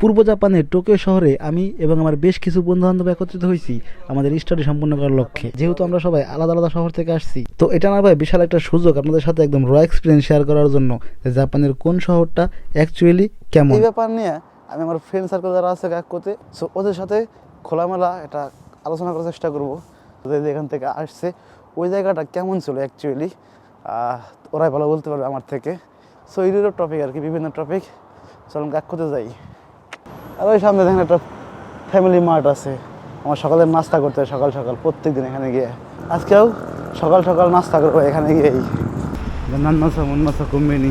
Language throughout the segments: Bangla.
পূর্ব জাপানের টোকিও শহরে আমি এবং আমার বেশ কিছু বন্ধু বান্ধব একত্রিত হয়েছি আমাদের স্টাডি সম্পূর্ণ করার লক্ষ্যে। যেহেতু আমরা সবাই আলাদা আলাদা শহর থেকে আসছি। তো এটা না ভাই বিশাল একটা সুযোগ আপনাদের সাথে একদম র এক্সপিরিয়েন্স শেয়ার করার জন্য জাপানের কোন শহরটা অ্যাকচুয়ালি কেমন। এই ব্যাপার নিয়ে আমি আমার ফ্রেন্ড সার্কেল যারা আছে এক করতে সো ওদের সাথে খোলামেলা এটা আলোচনা করার চেষ্টা করব। ওদের এখান থেকে আসছে, ওই জায়গাটা কেমন ছিল অ্যাকচুয়ালি ওরাই ভালো বলতে পারবে আমার থেকে। সো এইগুলোর টপিক আর কি, বিভিন্ন টপিক চলুন কাক করতে যাই। আর ওই সামনে দেখেন একটা ফ্যামিলি মার্ট আছে। আমার সকালের নাস্তা করতে হয় সকাল সকাল প্রত্যেক দিন এখানে গিয়ে। আজকেও সকাল সকাল নাস্তা করব এখানে গিয়েই। নান্নাসা মুন্নাসা কোম্পানি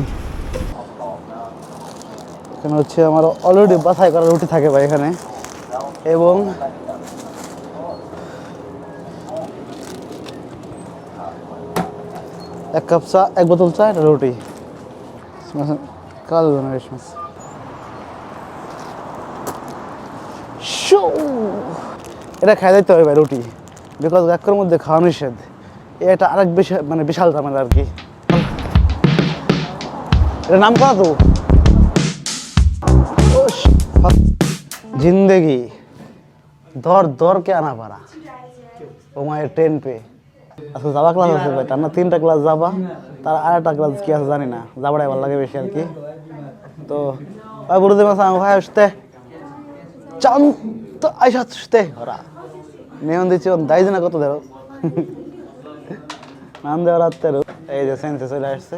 এখানে হচ্ছে আমার অলরেডি বাছাই করা রুটি থাকে ভাই এখানে। এবং এক কাপ চা এক বোতল চা একটা রুটি। কাল মাছ এটা খাই দিতে হবে ভাই, রুটি। বিকজ একের মধ্যে খাওয়া নিষেধ। এটা আরেক বিশাল মানে বিশাল ঝামেলা আর কি। এটা নাম করা তো। জিন্দেগি। দর দর কে আনা পারা। ও মায়ের ট্রেন পে। আজকে যাবা ক্লাস আছে ভাই, তার না তিনটা ক্লাস যাবা। তার আর একটা ক্লাস কি আছে জানি না। যাবাটাই ভালো লাগে বেশি আর কি। তো, ভাই বুড়ো দেবা ভাই আসতে। চান তো আইসা আসতে ওরা নেমন দিচ্ছি দাই না কত দেব নাম দেওয়ার রাত্রে এই যে সেন্সে চলে আসছে।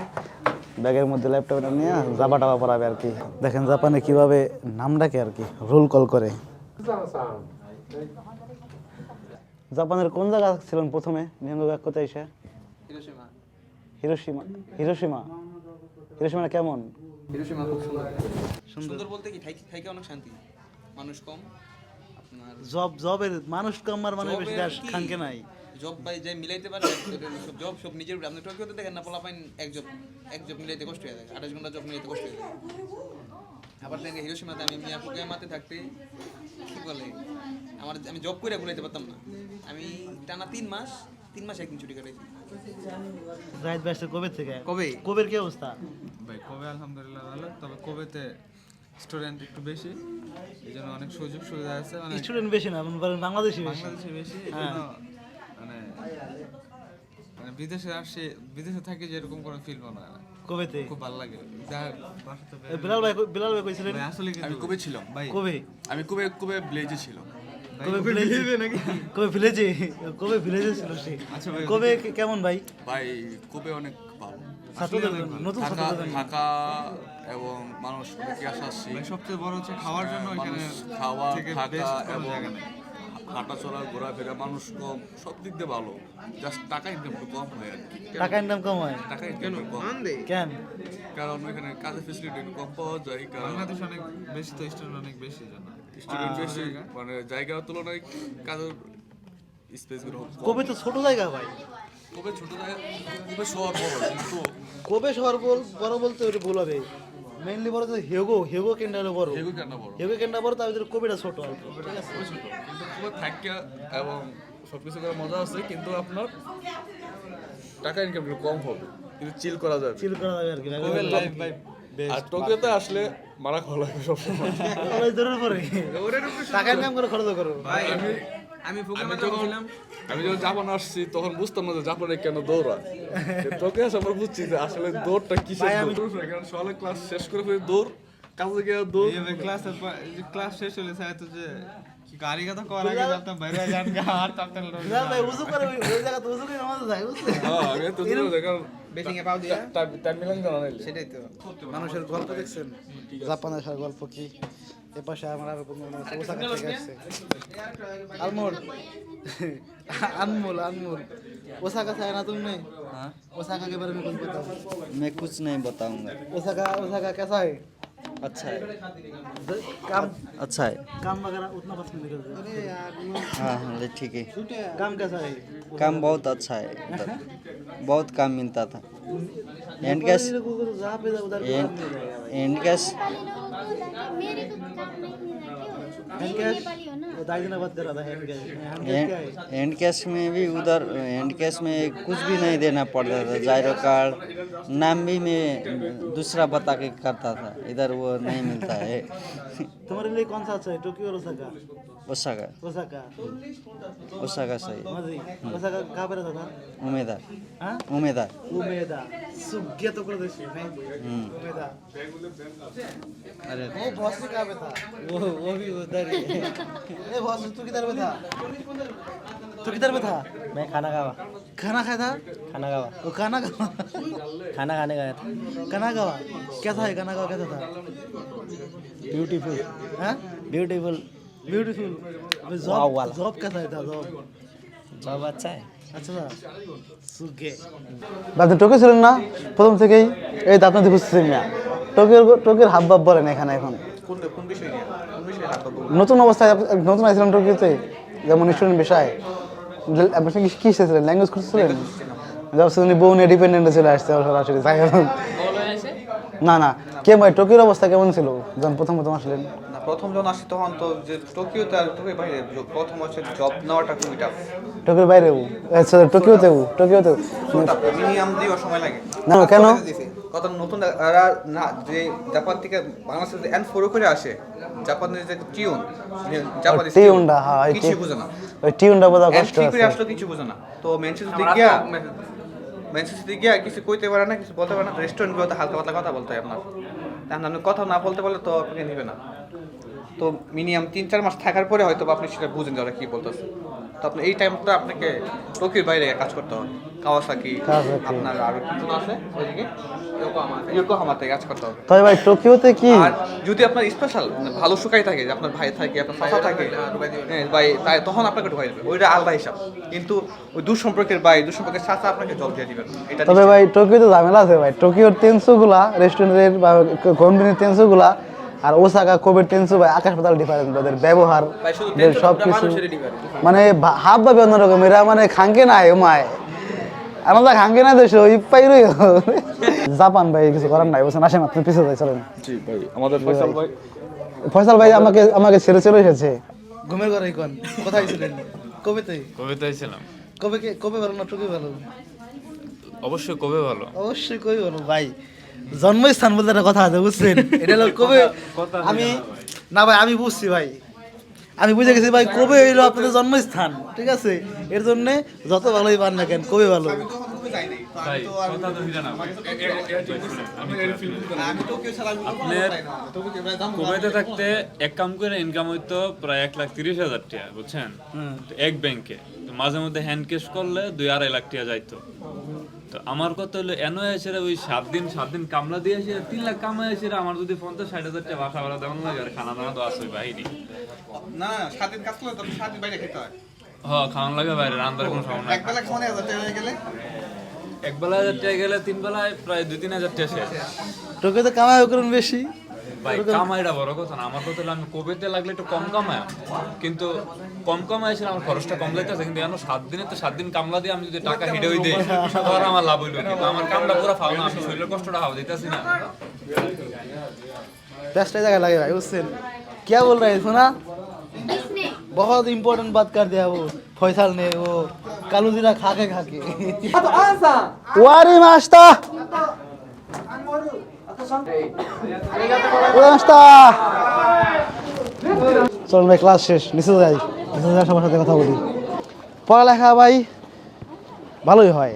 ব্যাগের মধ্যে ল্যাপটপটা নিয়ে জাবা টাবা পড়াবে আর কি। দেখেন জাপানে কীভাবে নাম ডাকে আর কি রোল কল করে। জাপানের কোন জায়গা ছিলেন প্রথমে? নিহঙ্গ ব্যাগ কোথায় এসে? হিরোশিমা। হিরোশিমা? হিরোশিমা? হিরোশিমা কেমন? হিরোশিমা খুব সুন্দর। সুন্দর। বলতে কি থাইকে অনেক শান্তি। মানুষ কম আপনার জব জবের মানুষ কমার মানে বেশি জবের দেশ কি? খানকে নাই। জব বাই যাই মিলাইতে পারে সব জব সব নিজের উপরে আপনি টোকিওতে দেখেন না পোলা পাইন এক জব এক জব মিলাইতে কষ্ট হয়ে যায় আঠাশ ঘণ্টা জব মিলাইতে কষ্ট হয়ে যায়। আবার দেখেন হিরোশিমাতে আমি মিয়াপুকে মাতে থাকতে কি বলে আমার আমি জব করে বলাইতে পারতাম না। আমি টানা তিন মাস তিন মাস একদিন ছুটি কাটাইছি। জাহিদ ভাই কবে থেকে? কবে? কবের কি অবস্থা? ভাই কবে আলহামদুলিল্লাহ ভালো তবে কবেতে স্টুডেন্ট একটু বেশি এই জন্য অনেক সুযোগ সুবিধা আছে মানে স্টুডেন্ট বেশি না মানে বলেন বাংলাদেশি বেশি। বাংলাদেশে বেশি এই জন্য মানে মানে বিদেশে আসে বিদেশে থাকি যে এরকম কোনো ফিল মনে হয় না। কবেতে? খুব ভালো লাগে। বিলাল ভাই বিলাল ভাই কইছিলেন? আসলে আমি কবে ছিলাম ভাই। কবে? আমি কবে কবে ব্লেজে ছিল কবে ভিলেজে নাকি? কবে ভিলেজে কবে ভিলেজে ছিল সে? আচ্ছা ভাই, কবে কেমন ভাই? ভাই কবে অনেক ছাত্রদের নতুন ছাত্রদের থাকা এবং মানুষ অনেকে আসা আসছি ভাই সবচেয়ে বড় হচ্ছে খাওয়ার জন্য এখানে খাওয়া থাকা এবং হাঁটা চলা ঘোরাফেরা মানুষ কম সব দিক দিয়ে ভালো। জাস্ট টাকা ইনকাম একটু কম হয় আর কি। টাকা ইনকাম কম হয়? টাকা ইনকাম কম। কেন? কারণ এখানে কাজের ফেসিলিটি একটু কম পাওয়া যায় কারণ বাংলাদেশ অনেক বেশি তো স্টুডেন্ট অনেক বেশি জন্য স্টুডেন্ট বেশি মানে জায়গার তুলনায় কাজের স্পেসগুলো কবে তো ছোট জায়গা ভাই। কবে ছোট জায়গা? কবে শহর বড় কিন্তু কবে শহর বল বড় বলতে ওটা ভুল হবে। মেইনলি বড় হেগো হেগো কেন্দ্র হলো বড়। এগুলো কেন বড়। হেগো কেন্দ্র বড় তার ভিতরে কবিটা ছোট। অল্প ঠিক আছে ছোট। কিন্তু খুবই থাকে এবং সবকিছু করে মজা আছে কিন্তু আপনার টাকা ইনকাম একটু কম হবে। কিন্তু চিল করা যাবে। চিল করা যাবে আর কি। লাইফ ভাই আর টোকিওতে আসলে মারা খাওয়া লাগবে সবসময়। টাকা ইনকাম করে খরচ করো। ভাই আমি যখন আমি যখন জাপান আসছি তখন বুঝতাম না যে জাপানে কেন দৌড়া তোকে আসে আমার বুঝছি যে আসলে দৌড়টা কিসের কারণ সকালে ক্লাস শেষ করে ফেলে দৌড় কাজে গিয়ে দৌড়। ক্লাস ক্লাস শেষ হলে স্যার তো যে হ্যাঁ, সেটাই তো। মানুষের গল্প দেখছেন। জাপানের গল্প কি? এ পাশে আমার আর কোনো ওসাকা থেকে আসছে আলমোল अनमोल अनमोल ओसाका से आया ना तुमने हाँ ओसाका के बारे में कुछ बताओ मैं कुछ नहीं बताऊंगा ओसाका ओसाका कैसा है अच्छा है द- काम अच्छा है काम वगैरह उतना पसंद नहीं करते अरे यार हाँ हाँ ले ठीक है काम कैसा है काम बहुत अच्छा है उधर बहुत काम मिलता था एंड गैस मेरे को तो जहाँ पे उधर पे काम मिल जाएगा भाई। एंड गैस मेरे को तो काम नहीं मिला क्यों हैंड मैं कैश and cash में। भी उधर एंड कैश में कुछ भी नहीं देना पड़ता था। जायरो कार्ड नाम भी मैं दूसरा बता के करता था। इधर वो नहीं मिलता है। तुम्हारे लिए कौन सा अच्छा है? टोक्यो और ओसाका? ओसाका। ओसाका। ओसाका सही। हम्म। ओसाका कहाँ पर रहता था? उमेदार। हाँ? उमेदार। उमेदार। सुग्गे तो कर देश। हम्म। उमेदार। अरे वो बॉस कहाँ पे था? वो वो भी उधर ही। ए बॉस तू किधर पे था तू किधर पे था मैं खाना खावा खाना खाया था खाना खावा वो खाना खावा खाना खाने गया था खाना खावा कैसा है खाना खावा कैसा था ब्यूटीफुल हाँ ब्यूटीफुल ब्यूटीफुल वाह जॉब वाला। जॉब कैसा था जॉब सब अच्छा है আচ্ছা স্যার সুগে আপনি টোকিও ছিলেন না প্রথম থেকেই এই তো আপনাদের খুঁজতেছি মিয়া টোকিওর টোকিওর হাব ভাব বলেন এখানে এখন কোন কোন বিষয় নিয়ে? কোন বিষয়ে হাত নতুন অবস্থায় নতুন আসছিলেন টোকিওতে যেমন স্টুডেন্ট বিষয়। আপনি কি কি শিখছিলেন ল্যাঙ্গুয়েজ উনি বউ নিয়ে ডিপেন্ডেন্টে চলে আসছে সরাসরি তাই না না। কে ভাই টোকিওর অবস্থা কেমন ছিল? যখন প্রথম প্রথম আসলেন। না প্রথম যখন আসি তখন তো যে টোকিওতে আর টোকিও বাইরে প্রথম হচ্ছে জব নেওয়াটা খুবই টাফ টোকিওর বাইরেও আচ্ছা টোকিওতেও টোকিওতেও মিনিমাম সময় লাগে। না, কেন? কত নতুন না যে জাপান থেকে বাংলাদেশে যে এন ফোর করে আসে জাপানের যে টিউন জাপানি টিউনটা হ্যাঁ কিছু বুঝে না। ওই টিউনটা বোঝা কষ্ট আছে। আসলে কিছু বুঝে না। তো ম্যানচেস্টার গিয়া ম্যানচেস্টার গিয়া কিছু কইতে পারে না কিছু বলতে পারে না। রেস্টুরেন্ট গুলোতে হালকা পাতলা কথা বলতে হয় আপনার। তাহলে আপনি কথা না বলতে পারলে তো আপনাকে নিবে না। তো মিনিমাম তিন চার মাস থাকার পরে হয়তো বা আপনি সেটা বুঝেন যে ওরা কি বলতেছে। তো আপনি এই টাইমটা আপনাকে টোকির বাইরে কাজ করতে হবে। কাওয়াসাকি। আপনার আরও কিছু আছে ওইদিকে। ইয়োকোহামাতে কাজ করতে হবে। তবে ভাই টোকিওতে কি? আর যদি আপনার স্পেশাল ভালো সুকাই থাকে যে আপনার ভাই থাকে আপনার চাচা থাকে হ্যাঁ ভাই তাই তখন আপনাকে ঢুকাই দেবে। ওইটা আলাদা হিসাব। কিন্তু ওই ভাই চাচা আপনাকে জব দিয়ে দিবেন। এটা তবে ভাই টোকিওতে ঝামেলা আছে ভাই। টোকিওর টেন্সো গুলা রেস্টুরেন্টের বা কোম্পানির টেন্সো গুলা আর ওসাকা কোবের টেন্সো ভাই আকাশ পাতাল ডিফারেন্ট ওদের ব্যবহার সব কিছু মানে হাব ভাবে অন্যরকম এরা মানে খাঙ্কে নাই ওমায় আমরা খাঙ্কে না দেশ ওই পাইরই জাপান ভাই কিছু করার নাই বলছেন আসেন আপনি পিছিয়ে যাই চলেন। জি ভাই আমাদের ফয়সাল ভাই। ফয়সাল ভাই আমাকে আমাকে ছেড়ে চলে এসেছে। ঘুমের ঘরে কোন? কোথায় ছিলেন? কবেতে? কবিতায় ছিলাম। কবে কবে ভালো না টোকিও ভালো? অবশ্যই কবে ভালো। অবশ্যই কই ভালো ভাই। জন্মস্থান বলতে একটা কথা আছে বুঝছেন? এটা হলো কবে আমি না ভাই আমি বুঝছি ভাই। আমি বুঝে গেছি ভাই কবে হইল আপনাদের জন্মস্থান? ঠিক আছে? এর জন্য যত ভালোই পান না কেন কবে ভালো? কুয়েতে থাকতে এক কাম করে ইনকাম হইতো প্রায় এক লাখ তিরিশ হাজার টাকা বুঝছেন? এক ব্যাংকে তো মাঝে মধ্যে হ্যান্ড ক্যাশ করলে দুই আড়াই লাখ টাকা যাইতো। তো আমার কথা হলো এনো এসে ওই সাত দিন সাত দিন কামলা দিয়ে এসে তিন লাখ কামাই এসে আমার যদি পঞ্চাশ ষাট হাজার টাকা বাসা ভাড়া দেওয়ার লাগে আর খানা দানা তো আছে বাহিনী না না সাত দিন কাজ করলে তো সাত দিন বাইরে খেতে হয়। হ্যাঁ খাওয়ান লাগে বাইরে রান্নার কোনো সমস্যা এক বেলা খাওয়ানো হাজার টাকা গেলে? এক বেলা হাজার টাকা গেলে তিন বেলায় প্রায় দুই তিন হাজার টাকা শেষ। টোকিওতে কামাই করুন বেশি। ভাই কামাইটা বড় কথা না আমার কথা হলো আমি কোভিডে লাগলে একটু কম কামাই কিন্তু কম কামাই ছিল আমার খরচটা কম লাগতেছে কিন্তু এখন সাত দিনে তো সাত দিন কামলা দিয়ে আমি যদি টাকা হিডে হই দিই তাহলে আমার লাভ হইলো কিন্তু আমার কামটা পুরো ফাও না আমি শরীরের কষ্টটা হাওয়া দিতেছি না दसटा जगह लगे भाई उससे क्या बोल रहे हैं सुना किसने बहुत इम्पोर्टेंट बात कर दिया वो फैसल ने वो कालू जीरा खा के खा के ওয়ারি মাস্তা ওই চল ভাই ক্লাস শেষ নিচে যাই। নিচে যাই সবার সাথে কথা বলি। পড়ালেখা ভাই ভালোই হয়।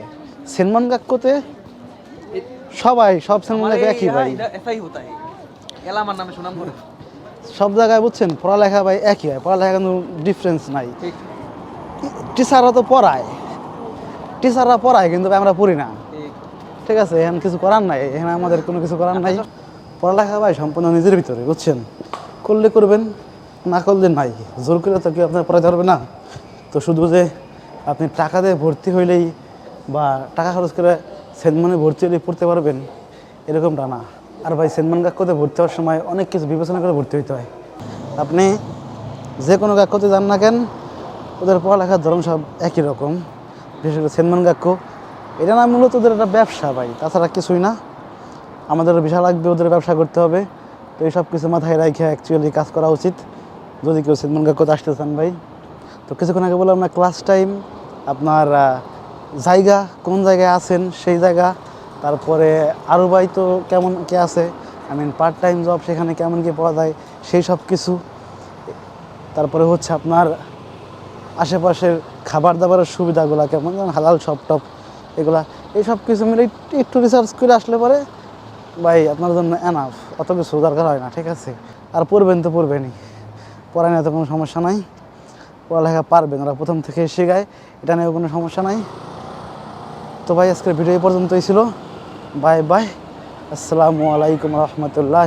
সেনমান কাক্কতে সবাই সব সেনমান কাক্কু একই ভাই। সব জায়গায় বুঝছেন পড়ালেখা ভাই একই হয়। পড়ালেখা কিন্তু ডিফারেন্স নাই। টিচাররা তো পড়ায়। টিচাররা পড়ায় কিন্তু আমরা পড়ি না। ঠিক আছে এখানে কিছু করার নাই এখানে আমাদের কোনো কিছু করার নাই। পড়ালেখা ভাই সম্পূর্ণ নিজের ভিতরে বুঝছেন? করলে করবেন না করলে নাই। জোর করে তো কেউ আপনার পড়াতে পারবে না। তো শুধু যে আপনি টাকা দিয়ে ভর্তি হইলেই বা টাকা খরচ করে সেনমানে ভর্তি হলেই পড়তে পারবেন এরকমটা না। আর ভাই সেনমান কাক্যতে ভর্তি হওয়ার সময় অনেক কিছু বিবেচনা করে ভর্তি হইতে হয়। আপনি যে কোনো কাক্যতে যান না কেন ওদের পড়ালেখার ধরন সব একই রকম। বিশেষ করে সেনমান কাক্য এটা না, মূলত ওদের একটা ব্যবসা ভাই। তাছাড়া কিছুই না। আমাদের ভিসা লাগবে, ওদের ব্যবসা করতে হবে। তো এই সব কিছু মাথায় রেখে অ্যাকচুয়ালি কাজ করা উচিত। যদি কেউ সেনমান কাক্যতে আসতে চান ভাই। তো কিছুক্ষণ আগে বললাম না ক্লাস টাইম আপনার জায়গা, কোন জায়গায় আছেন, সেই জায়গা। তারপরে আরও ভাই তো কেমন কে আছে? I mean part time job সেখানে কেমন কি পাওয়া যায়, সেই সব কিছু। তারপরে হচ্ছে আপনার আশেপাশের খাবার দাবারের সুবিধাগুলো কেমন যেমন হালাল সব টপ। এগুলা এই সব কিছু মিলে একটু রিসার্চ করে আসলে পরে, ভাই, আপনার জন্য এনাফ অত কিছু দরকার হয় না, ঠিক আছে? আর পড়বেন তো পড়বেনই। পড়ায় নিয়ে তো কোনো সমস্যা নাই। পড়ালেখা পারবেন, ওরা প্রথম থেকে শেখায়, এটা নিয়ে কোনো সমস্যা নাই। তো ভাই, আজকের ভিডিও পর্যন্তই ছিল। বাই বাই আসসালামু আলাইকুম রহমতুল্লাহ।